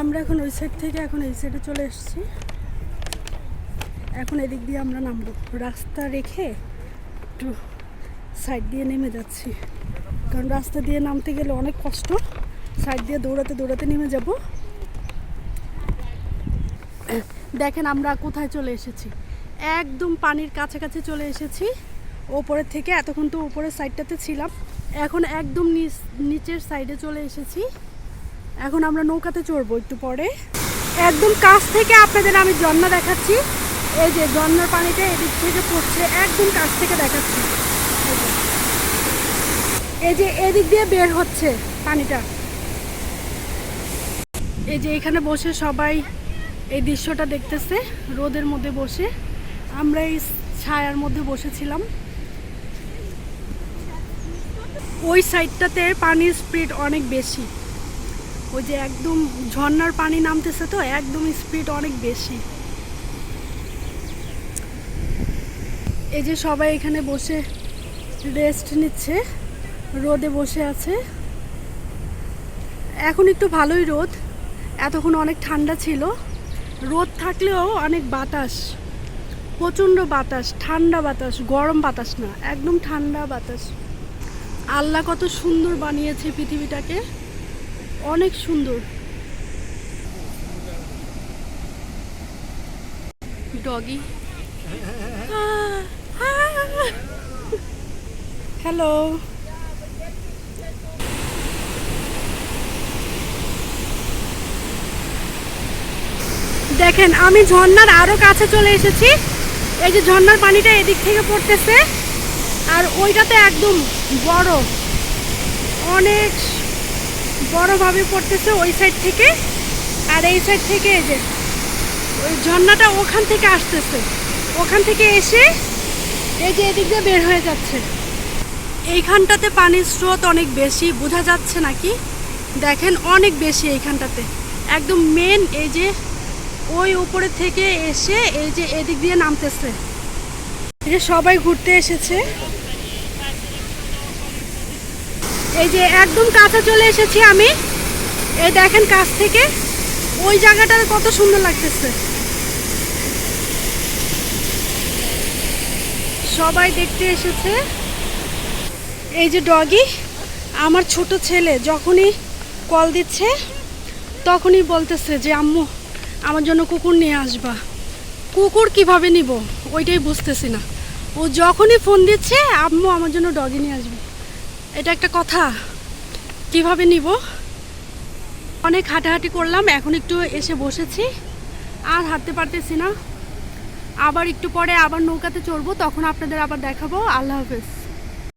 আমরা এখন ওই সাইড থেকে এখন এই সাইডে চলে এসেছি। এখন এদিক দিয়ে আমরা নামবো। রাস্তা রেখে একটু সাইড দিয়ে নেমে যাচ্ছি। কারণ রাস্তা দিয়ে নামতে গেলে অনেক কষ্ট। সাইড দিয়ে দৌড়াতে দৌড়াতে নেমে যাব। দেখেন আমরা কোথায় চলে এসেছি। একদম পানির কাছাকাছি চলে এসেছি। ওপরের থেকে এতক্ষণ তো উপরের সাইডটাতে ছিলাম। এখন একদম নিচ, নিচের সাইডে চলে এসেছি। এখন আমরা নৌকাতে চড়বো একটু পরে। একদম কাছ থেকে আপনাদের আমি ঝর্ণা দেখাচ্ছি। এই যে ঝর্ণার পানিটা এদিক থেকে পড়ছে, একদম কাছ থেকে দেখাচ্ছি। এই যে এদিক দিয়ে বের হচ্ছে পানিটা। এই যে এখানে বসে সবাই এই দৃশ্যটা দেখতেছে, রোদের মধ্যে বসে। আমরা এই ছায়ার মধ্যে বসেছিলাম। ওই সাইডটাতে পানির স্পিড অনেক বেশি। ওই যে একদম ঝর্নার পানি নামতেছে তো, একদম স্পিড অনেক বেশি। এই যে সবাই এখানে বসে রেস্ট নিচ্ছে, রোদে বসে আছে। এখন একটু ভালোই রোদ, এতক্ষণ অনেক ঠান্ডা ছিল। রোদ থাকলেও অনেক বাতাস, প্রচণ্ড বাতাস, ঠান্ডা বাতাস, গরম বাতাস না, একদম ঠান্ডা বাতাস। আল্লাহ কত সুন্দর বানিয়েছে পৃথিবীটাকে। অনেক সুন্দর। ডগি হ্যালো দেখেন, আমি ঝর্নার আরও কাছে চলে এসেছি। এই যে ঝর্নার পানিটা এদিক থেকে পড়তেছে। আর ওইটাতে একদম বড় অনেক বড়ভাবে পড়তেছে ওই সাইড থেকে। আর এই সাইড থেকে এই যে, ওই ঝর্ণাটা ওখান থেকে আসতেছে। ওখান থেকে এসে এই যে এদিক দিয়ে বের হয়ে যাচ্ছে। এইখানটাতে পানির স্রোত অনেক বেশি, বোঝা যাচ্ছে নাকি? দেখেন অনেক বেশি এইখানটাতে। একদম মেন এই যে ওই উপরে থেকে এসে এই যে এদিক দিয়ে নামতেছে। এই যে সবাই ঘুরতে এসেছে। এই যে একদম কাছে চলে এসেছি আমি। এই দেখেন কাছ থেকে। ওই জায়গাটা কত সুন্দর লাগতেছে। সবাই দেখতে এসেছে। এই যে ডগি, আমার ছোট ছেলে যখনই কল দিচ্ছে, তখনই বলতেছে যে, আম্মু, আমার জন্য কুকুর নিয়ে আসবা। কুকুর কীভাবে নিব? ওইটাই বুঝতেছি না। ও যখনই ফোন দিচ্ছে, আম্মু, আমার জন্য ডগি নিয়ে আসবে। এটা একটা কথা। কীভাবে নিব? অনেক হাঁটাহাঁটি করলাম, এখন একটু এসে বসেছি। আর হাঁটতে পারতেছি না। আবার একটু পরে আবার নৌকাতে চড়বো, তখন আপনাদের আবার দেখাবো। আল্লাহ হাফেজ।